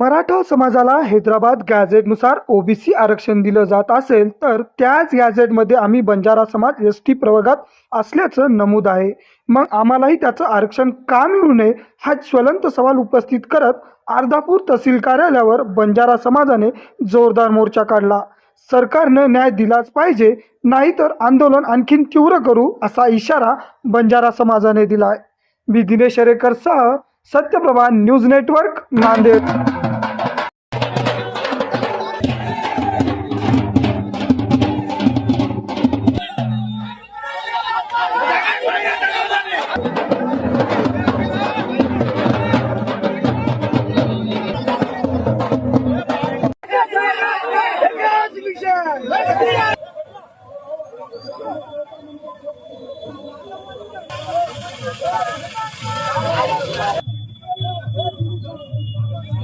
मराठा समाजाला हैदराबाद गॅझेटनुसार ओबीसी आरक्षण दिलं जात असेल तर त्याच गॅझेटमध्ये आम्ही बंजारा समाज एस टी प्रवर्गात असल्याचं नमूद आहे. मग आम्हालाही त्याचं आरक्षण का मिळू नये हा ज्वलंत सवाल उपस्थित करत अर्धापूर तहसील कार्यालयावर बंजारा समाजाने जोरदार मोर्चा काढला. सरकारनं न्याय दिलाच पाहिजे नाहीतर आंदोलन आणखीन तीव्र करू असा इशारा बंजारा समाजाने दिलाय. मी दिनेश शेरेकर सह सत्यप्रभा न्यूज़ नेटवर्क नांदेड।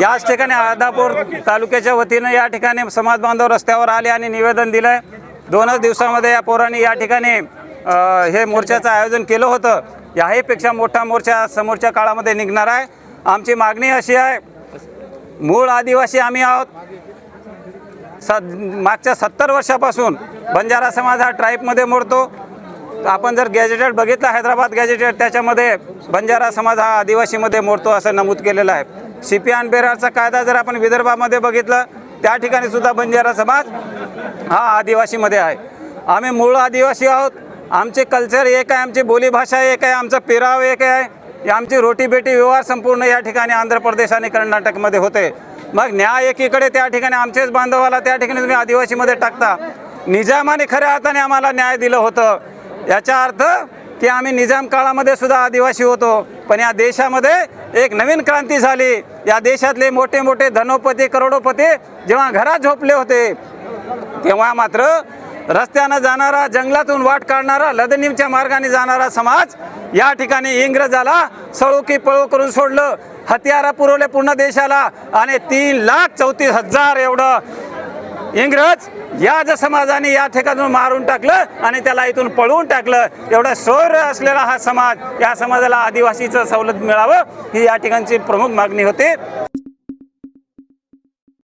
याच ठिकाणी अर्धापूर तालुक्याच्या वतीनं या ठिकाणी समाज बांधव रस्त्यावर आले आणि निवेदन दिलंय. दोनच दिवसामध्ये या पोरांनी या ठिकाणी हे मोर्चाचं आयोजन केलं होतं. याहीपेक्षा मोठा मोर्चा समोरच्या काळामध्ये निघणार आहे. आमची मागणी अशी आहे मूळ आदिवासी आम्ही आहोत. स मागच्या सत्तर वर्षापासून बंजारा समाज हा ट्राईबमध्ये मोडतो. आपण जर गॅजेटेड बघितलं हैदराबाद गॅजेटेड त्याच्यामध्ये बंजारा समाज हा आदिवासीमध्ये मोडतो असं नमूद केलेलं आहे. शिपियान बेरारचा कायदा जर आपण विदर्भामध्ये बघितलं त्या ठिकाणी सुद्धा बंजारा समाज हा आदिवासीमध्ये आहे. आम्ही मूळ आदिवासी आहोत. आमचे कल्चर एक आहे आमची बोलीभाषा एक आहे आमचा पेराव एक आहे. आमची रोटी बेटी व्यवहार संपूर्ण या ठिकाणी आंध्र प्रदेश आणि कर्नाटकमध्ये होते. मग न्याय एकीकडे त्या ठिकाणी आमचेच बांधवाला त्या ठिकाणी तुम्ही आदिवासीमध्ये टाकता. निजामाने खऱ्या अर्थाने आम्हाला न्याय दिलं होतं. याचा अर्थ की आम्ही निजाम काळामध्ये सुद्धा आदिवासी होतो पण या देशामध्ये एक नवीन क्रांती झाली. या देशातले मोठे मोठे धनोपती करोडोपती जेव्हा घरात झोपले होते तेव्हा मात्र रस्त्यानं जाणारा जंगलातून वाट काढणारा लदनीमच्या मार्गाने जाणारा समाज या ठिकाणी इंग्रजाला सळो की पळो करून सोडलं. हत्यारा पुरवले पूर्ण देशाला आणि तीन लाख चौतीस हजार एवढं इंग्रज या ज समाजाने या ठिकाणून मारून टाकलं आणि त्याला इथून पळवून टाकलं. एवढा शौर्य असलेला हा समाज या समाजाला आदिवासीचं सवलत मिळावं ही या ठिकाणची प्रमुख मागणी होते.